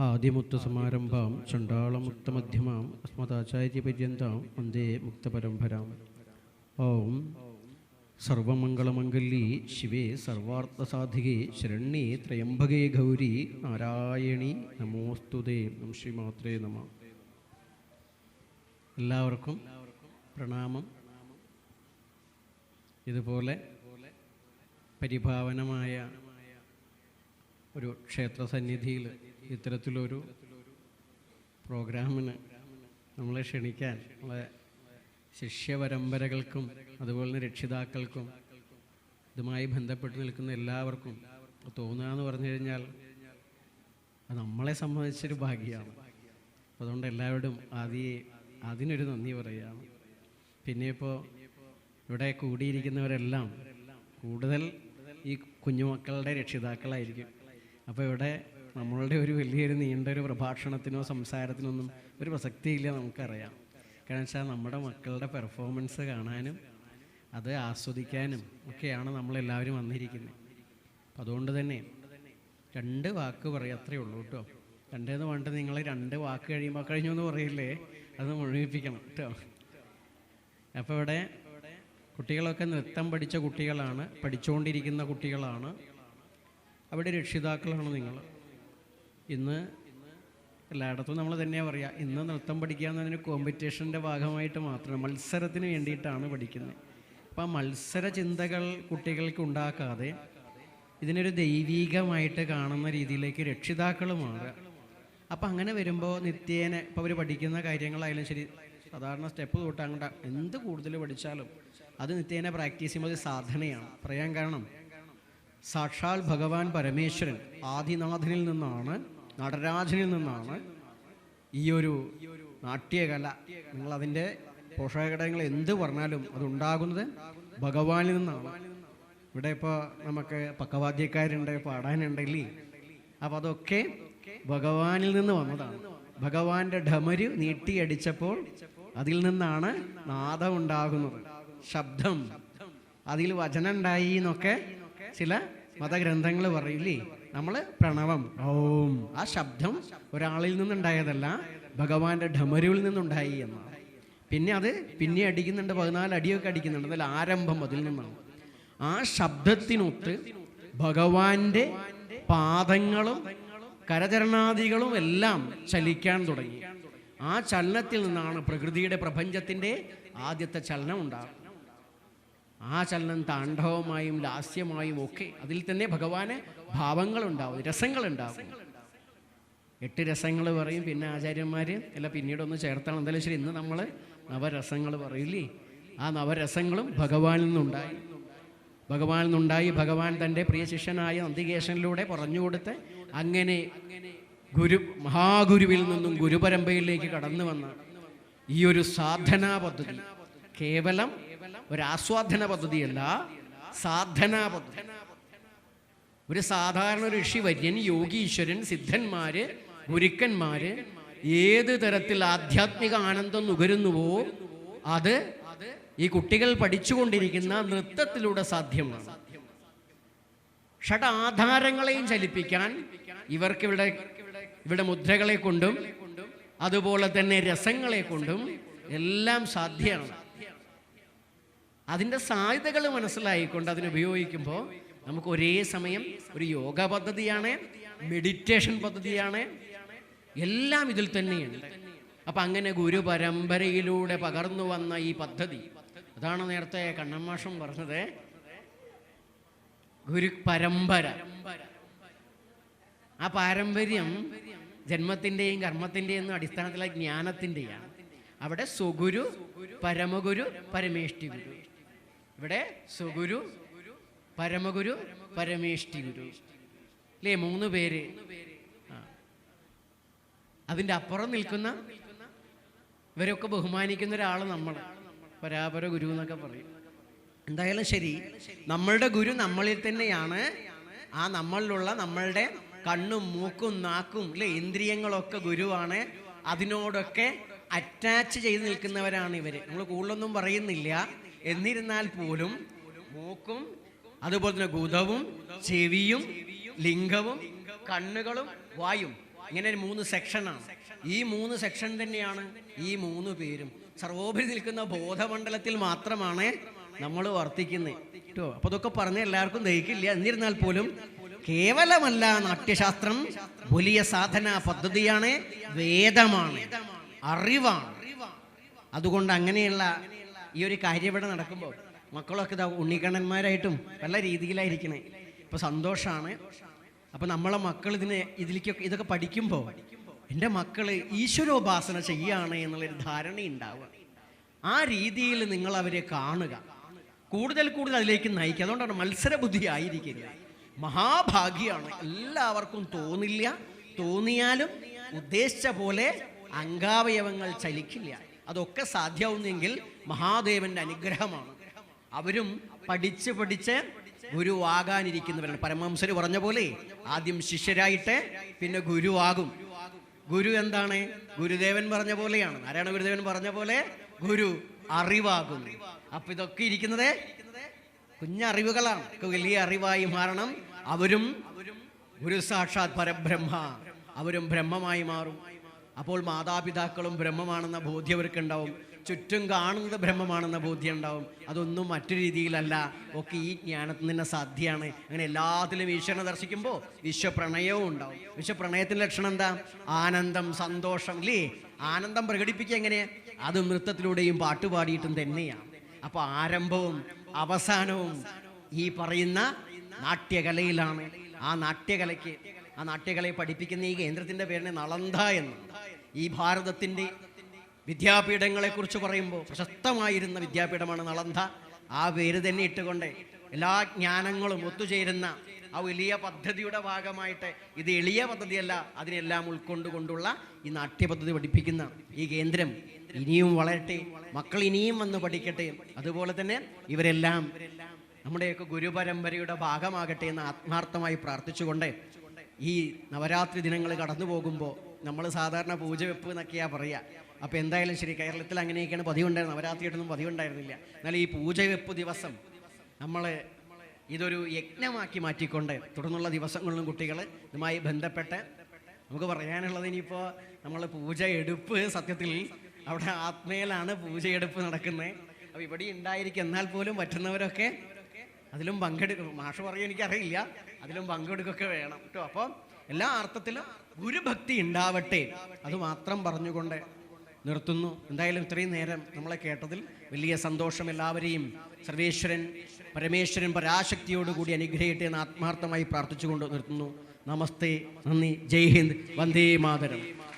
ആദ്യമുക്തസമാരംഭാം ചണ്ഡാളമുക്തമധ്യമാം അസ്മദാചാര്യപര്യന്താം വന്ദേ മുക്തപരംപരാം ഓം സർവമംഗളമംഗല്യേ ശിവേ സർവാർത്ഥസാധികേ ശരണ്യേ ത്രയംബകേ ഗൗരി നാരായണി നമോസ്തുതേ നം ശ്രീമാത്രേ നമ. എല്ലാവർക്കും പ്രണാമം. ഇതുപോലെ പരിഭാവനമായ ഒരു ക്ഷേത്ര സന്നിധിയിൽ ഇത്തരത്തിലൊരു പ്രോഗ്രാമിന് നമ്മളെ ക്ഷണിക്കാൻ നമ്മളെ ശിഷ്യപരമ്പരകൾക്കും അതുപോലെ തന്നെ രക്ഷിതാക്കൾക്കും ഇതുമായി ബന്ധപ്പെട്ട് നിൽക്കുന്ന എല്ലാവർക്കും തോന്നുക എന്ന് പറഞ്ഞു കഴിഞ്ഞാൽ അത് നമ്മളെ സംബന്ധിച്ചൊരു ഭാഗ്യമാണ്. അതുകൊണ്ട് എല്ലാവരും ആദ്യേ അതിനൊരു നന്ദി പറയുകയാണ്. പിന്നെ ഇപ്പോൾ ഇവിടെ കൂടിയിരിക്കുന്നവരെല്ലാം കൂടുതൽ ഈ കുഞ്ഞുമക്കളുടെ രക്ഷിതാക്കളായിരിക്കും. അപ്പോൾ ഇവിടെ നമ്മളുടെ ഒരു വലിയൊരു നീണ്ടൊരു പ്രഭാഷണത്തിനോ സംസാരത്തിനൊന്നും ഒരു പ്രസക്തിയില്ല നമുക്കറിയാം. കാരണം വെച്ചാൽ നമ്മുടെ മക്കളുടെ പെർഫോമൻസ് കാണാനും അത് ആസ്വദിക്കാനും ഒക്കെയാണ് നമ്മളെല്ലാവരും വന്നിരിക്കുന്നത് അപ്പം അതുകൊണ്ട് തന്നെ രണ്ട് വാക്ക് പറയാം അത്രയേ ഉള്ളൂ കേട്ടോ. രണ്ടേന്ന് പറഞ്ഞിട്ട് നിങ്ങൾ രണ്ട് വാക്ക് കഴിയുമ്പോൾ കഴിഞ്ഞു എന്ന് പറയില്ലേ? അത് മുഴുവിപ്പിക്കണം കേട്ടോ. അപ്പോൾ ഇവിടെ കുട്ടികളൊക്കെ നൃത്തം പഠിച്ച കുട്ടികളാണ് പഠിച്ചുകൊണ്ടിരിക്കുന്ന കുട്ടികളാണ്. അവിടെ രക്ഷിതാക്കളാണ് നിങ്ങൾ. ഇന്ന് എല്ലായിടത്തും നമ്മൾ തന്നെയാണ് പറയുക ഇന്ന് നൃത്തം പഠിക്കുക എന്നതിന് കോമ്പറ്റീഷന്റെ ഭാഗമായിട്ട് മാത്രം മത്സരത്തിന് വേണ്ടിയിട്ടാണ് പഠിക്കുന്നത് അപ്പോൾ ആ മത്സര ചിന്തകൾ കുട്ടികൾക്ക് ഉണ്ടാക്കാതെ ഇതിനൊരു ദൈവീകമായിട്ട് കാണുന്ന രീതിയിലേക്ക് രക്ഷിതാക്കൾ മാറുക. അപ്പം അങ്ങനെ വരുമ്പോൾ നിത്യേന ഇപ്പോൾ അവർ പഠിക്കുന്ന കാര്യങ്ങളായാലും ശരി സാധാരണ സ്റ്റെപ്പ് തൊട്ട് എന്ത് കൂടുതൽ പഠിച്ചാലും അത് നിത്യേന പ്രാക്ടീസ് ചെയ്യുമ്പോൾ സാധനയാണ് പറയാൻ കാരണം. സാക്ഷാൽ ഭഗവാൻ പരമേശ്വരൻ ആദിനാഥനിൽ നിന്നാണ് നടരാജനിൽ നിന്നാണ് ഈ ഒരു നാട്യകല. നിങ്ങൾ അതിന്റെ പോഷകഘടകങ്ങൾ എന്ത് പറഞ്ഞാലും അതുണ്ടാകുന്നത് ഭഗവാനിൽ നിന്നാണ്. ഇവിടെ ഇപ്പോൾ നമുക്ക് പക്കവാദ്യക്കാരുണ്ട് പാടാനുണ്ടല്ലേ അപ്പം അതൊക്കെ ഭഗവാനിൽ നിന്ന് വന്നതാണ്. ഭഗവാന്റെ ഢമരു നീട്ടിയടിച്ചപ്പോൾ അതിൽ നിന്നാണ് നാദം ഉണ്ടാകുന്നത്. ശബ്ദം. അതിൽ വചനം ഉണ്ടായി എന്നൊക്കെ ചില മതഗ്രന്ഥങ്ങൾ പറയില്ലേ? നമ്മൾ പ്രണവം ഓം ആ ശബ്ദം ഒരാളിൽ നിന്നുണ്ടായതല്ല ഭഗവാന്റെ ഢമരുവിൽ നിന്നുണ്ടായി എന്നാണ്. പിന്നെ അത് പിന്നെ അടിക്കുന്നുണ്ട് പതിനാല് അടിയൊക്കെ അടിക്കുന്നുണ്ട് അതിൽ ആരംഭം അതിൽ നിന്നാണ്. ആ ശബ്ദത്തിനൊത്ത് ഭഗവാന്റെ പാദങ്ങളും കരചരണാദികളും എല്ലാം ചലിക്കാൻ തുടങ്ങി. ആ ചലനത്തിൽ നിന്നാണ് പ്രകൃതിയുടെ പ്രപഞ്ചത്തിന്റെ ആദ്യത്തെ ചലനം ഉണ്ടാകുന്നത്. ആ ചലനം താണ്ഡവമായും ലാസ്യമായും ഒക്കെ അതിൽ തന്നെ ഭഗവാന് ഭാവങ്ങളുണ്ടാവും രസങ്ങളുണ്ടാവും. എട്ട് രസങ്ങൾ പറയും പിന്നെ ആചാര്യന്മാർ അല്ല പിന്നീടൊന്ന് ചേർത്താണ്. എന്തായാലും ശരി ഇന്ന് നമ്മൾ നവരസങ്ങൾ പറയില്ലേ ആ നവരസങ്ങളും ഭഗവാനിൽ നിന്നുണ്ടായി. ഭഗവാനിൽ നിന്നുണ്ടായി ഭഗവാൻ തന്റെ പ്രിയ ശിഷ്യനായ നന്ദികേശനിലൂടെ പറഞ്ഞു കൊടുത്ത് അങ്ങനെ ഗുരു മഹാഗുരുവിൽ നിന്നും ഗുരുപരമ്പയിലേക്ക് കടന്നു വന്ന ഈ ഒരു സാധനാ പദ്ധതി കേവലം ഒരു ആസ്വാദന പദ്ധതിയല്ല സാധനാ പദ്ധതി. ഒരു സാധാരണ ഋഷി വര്യൻ യോഗീശ്വരൻ സിദ്ധന്മാര് ഗുരുക്കന്മാര് ഏത് തരത്തിൽ ആധ്യാത്മിക ആനന്ദം നുകരുന്നുവോ അത് ഈ കുട്ടികൾ പഠിച്ചുകൊണ്ടിരിക്കുന്ന നൃത്തത്തിലൂടെ സാധ്യമാണ്. ഷടാധാരങ്ങളെയും ചലിപ്പിക്കാൻ ഇവർക്ക് ഇവിടെ ഇവിടെ മുദ്രകളെ കൊണ്ടും അതുപോലെ തന്നെ രസങ്ങളെ കൊണ്ടും എല്ലാം സാധ്യമാണ്. അതിന്റെ സാധ്യതകൾ മനസ്സിലായിക്കൊണ്ട് അതിനുപയോഗിക്കുമ്പോൾ നമുക്ക് ഒരേ സമയം ഒരു യോഗ പദ്ധതിയാണ് മെഡിറ്റേഷൻ പദ്ധതിയാണ് എല്ലാം ഇതിൽ തന്നെയാണ് അപ്പം അങ്ങനെ ഗുരു പരമ്പരയിലൂടെ പകർന്നു വന്ന ഈ പദ്ധതി. അതാണ് നേരത്തെ കണ്ണമ്മാഷം പറഞ്ഞത്. ഗുരു പരമ്പര. ആ പാരമ്പര്യം ജന്മത്തിന്റെയും കർമ്മത്തിന്റെയും അടിസ്ഥാനത്തിലെ ജ്ഞാനത്തിന്റെയാണ്. അവിടെ സുഗുരു പരമഗുരു പരമേഷ്ടി ഗുരു. ഇവിടെ സുഗുരു പരമഗുരു പരമേഷ്ടി ഗുരു. അല്ലേ മൂന്ന് പേര്? അതിന്റെ അപ്പുറം നിൽക്കുന്ന ഇവരൊക്കെ ബഹുമാനിക്കുന്ന ഒരാൾ നമ്മൾ പരാപര ഗുരു എന്നൊക്കെ പറയും. എന്തായാലും ശരി നമ്മളുടെ ഗുരു നമ്മളിൽ തന്നെയാണ്. ആ നമ്മളിലുള്ള നമ്മളുടെ കണ്ണും മൂക്കും നാക്കും അല്ലെ ഇന്ദ്രിയങ്ങളൊക്കെ ഗുരുവാണ്. അതിനോടൊക്കെ അറ്റാച്ച് ചെയ്ത് നിൽക്കുന്നവരാണ് ഇവർ. നമ്മൾ കൂടുതലൊന്നും പറയുന്നില്ല. എന്നിരുന്നാൽ പോലും മൂക്കും അതുപോലെ തന്നെ ഗുദവും ചെവിയും ലിംഗവും കണ്ണുകളും വായും ഇങ്ങനെ ഒരു മൂന്ന് സെക്ഷനാണ് ഈ മൂന്ന് സെക്ഷൻ തന്നെയാണ് ഈ മൂന്ന് പേരും. സർവോപരി നിൽക്കുന്ന ബോധമണ്ഡലത്തിൽ മാത്രമാണ് നമ്മൾ വർത്തിക്കുന്നത്. കേട്ടോ? അപ്പൊ അതൊക്കെ പറഞ്ഞ എല്ലാവർക്കും ദഹിക്കില്ല. എന്നിരുന്നാൽ പോലും കേവലമല്ല നാട്യശാസ്ത്രം വലിയ സാധന പദ്ധതിയാണ് വേദമാണ് അറിവാണ്. അതുകൊണ്ട് അങ്ങനെയുള്ള ഈ ഒരു കാര്യം ഇവിടെ നടക്കുമ്പോൾ മക്കളൊക്കെ ഇതാ ഉണ്ണിക്കണ്ണന്മാരായിട്ടും പല രീതിയിലായിരിക്കണേ. ഇപ്പൊ സന്തോഷമാണ് അപ്പൊ നമ്മളെ മക്കൾ ഇതിനെ ഇതിലേക്കൊക്കെ ഇതൊക്കെ പഠിക്കുമ്പോൾ എന്റെ മക്കൾ ഈശ്വരോപാസന ചെയ്യാണ് എന്നുള്ളൊരു ധാരണ ഉണ്ടാവുക ആ രീതിയിൽ നിങ്ങൾ അവരെ കാണുക. കൂടുതൽ കൂടുതൽ അതിലേക്ക് നയിക്കുക. അതുകൊണ്ടാണ് മത്സരബുദ്ധി ആയിരിക്കില്ല മഹാഭാഗ്യമാണ് എല്ലാവർക്കും തോന്നില്ല. തോന്നിയാലും ഉദ്ദേശിച്ച പോലെ അംഗാവയവങ്ങൾ ചലിക്കില്ല. അതൊക്കെ സാധ്യമാവുന്നെങ്കിൽ മഹാദേവന്റെ അനുഗ്രഹമാണ്. അവരും പഠിച്ച് പഠിച്ച് ഗുരുവാകാനിരിക്കുന്നവരാണ്. പരമഹംസര് പറഞ്ഞ പോലെ ആദ്യം ശിഷ്യരായിട്ട് പിന്നെ ഗുരുവാകും. ഗുരു എന്താണ്? ഗുരുദേവൻ പറഞ്ഞ പോലെയാണ്. ആരാണ് ഗുരുദേവൻ പറഞ്ഞ പോലെ ഗുരു അറിവാകും. അപ്പൊ ഇതൊക്കെ ഇരിക്കുന്നത് കുഞ്ഞറിവുകളാണ്. വലിയ അറിവായി മാറണം. അവരും ഗുരു സാക്ഷാത് പരബ്രഹ്മ. അവരും ബ്രഹ്മമായി മാറും. അപ്പോൾ മാതാപിതാക്കളും ബ്രഹ്മമാണെന്ന ബോധ്യം അവർക്കുണ്ടാവും. ചുറ്റും കാണുന്നത് ബ്രഹ്മമാണെന്ന ബോധ്യം ഉണ്ടാവും. അതൊന്നും മറ്റു രീതിയിലല്ല. ഒക്കെ ഈ ജ്ഞാനത്തിൽ തന്നെ സാധ്യമാണ് അങ്ങനെ എല്ലാത്തിലും ഈശ്വരനെ ദർശിക്കുമ്പോൾ വിശ്വപ്രണയവും ഉണ്ടാവും. വിശ്വപ്രണയത്തിന്റെ ലക്ഷണം എന്താ? ആനന്ദം സന്തോഷം ഇല്ലേ? ആനന്ദം പ്രകടിപ്പിക്കുക എങ്ങനെ? അത് നൃത്തത്തിലൂടെയും പാട്ടുപാടിയിട്ടും തന്നെയാണ്. അപ്പോൾ ആരംഭവും അവസാനവും ഈ പറയുന്ന നാട്യകലയിലാണ്. ആ നാട്യകലയ്ക്ക് ആ നാട്യകളെ പഠിപ്പിക്കുന്ന ഈ കേന്ദ്രത്തിന്റെ പേരിന് നളന്ത എന്ന്. ഈ ഭാരതത്തിന്റെ വിദ്യാപീഠങ്ങളെ കുറിച്ച് പറയുമ്പോൾ പ്രശസ്തമായിരുന്ന വിദ്യാപീഠമാണ് നളന്ത. ആ പേര് തന്നെ ഇട്ടുകൊണ്ട് എല്ലാ ജ്ഞാനങ്ങളും ഒത്തുചേരുന്ന ആ വലിയ പദ്ധതിയുടെ ഭാഗമായിട്ട് ഇത് എളിയ പദ്ധതിയല്ല അതിനെല്ലാം ഉൾക്കൊണ്ടുകൊണ്ടുള്ള ഈ നാട്യപദ്ധതി പഠിപ്പിക്കുന്ന ഈ കേന്ദ്രം ഇനിയും വളരട്ടെ മക്കൾ ഇനിയും വന്ന് പഠിക്കട്ടെ. അതുപോലെ തന്നെ ഇവരെല്ലാം നമ്മുടെയൊക്കെ ഗുരുപരമ്പരയുടെ ഭാഗമാകട്ടെ എന്ന് ആത്മാർത്ഥമായി പ്രാർത്ഥിച്ചുകൊണ്ട് ഈ നവരാത്രി ദിനങ്ങൾ കടന്നു പോകുമ്പോൾ നമ്മൾ സാധാരണ പൂജ വെപ്പ് എന്നൊക്കെയാ പറയുക അപ്പോൾ എന്തായാലും ശരി കേരളത്തിൽ അങ്ങനെയൊക്കെയാണ് പതിവുണ്ടായിരുന്നത്. നവരാത്രിയായിട്ടൊന്നും പതിവുണ്ടായിരുന്നില്ല. എന്നാൽ ഈ പൂജ വെപ്പ് ദിവസം നമ്മൾ ഇതൊരു യജ്ഞമാക്കി മാറ്റിക്കൊണ്ട് തുടർന്നുള്ള ദിവസങ്ങളിലും കുട്ടികൾ ഇതുമായി ബന്ധപ്പെട്ട് നമുക്ക് പറയാനുള്ളത് ഇനിയിപ്പോൾ നമ്മൾ പൂജ എടുപ്പ് സത്യത്തിൽ അവിടെ ആത്മയിലാണ് പൂജയെടുപ്പ് നടക്കുന്നത് അപ്പോൾ ഇവിടെ ഉണ്ടായിരിക്കും. എന്നാൽ പോലും പറ്റുന്നവരൊക്കെ അതിലും പങ്കെടുക്കും. മാഷ് പറയും എനിക്കറിയില്ല. അതിലും പങ്കെടുക്കൊക്കെ വേണം കേട്ടോ. അപ്പോൾ എല്ലാ അർത്ഥത്തിലും ഗുരുഭക്തി ഉണ്ടാവട്ടെ. അത് മാത്രം പറഞ്ഞുകൊണ്ട് നിർത്തുന്നു. എന്തായാലും ഇത്രയും നേരം നമ്മളെ കേട്ടതിൽ വലിയ സന്തോഷം എല്ലാവരെയും. സർവേശ്വരൻ പരമേശ്വരൻ പരാശക്തിയോടുകൂടി അനുഗ്രഹിക്കട്ടെ എന്ന് ആത്മാർത്ഥമായി പ്രാർത്ഥിച്ചുകൊണ്ട് നിർത്തുന്നു. നമസ്തേ നന്ദി. ജയ് ഹിന്ദ്. വന്ദേ മാതരം.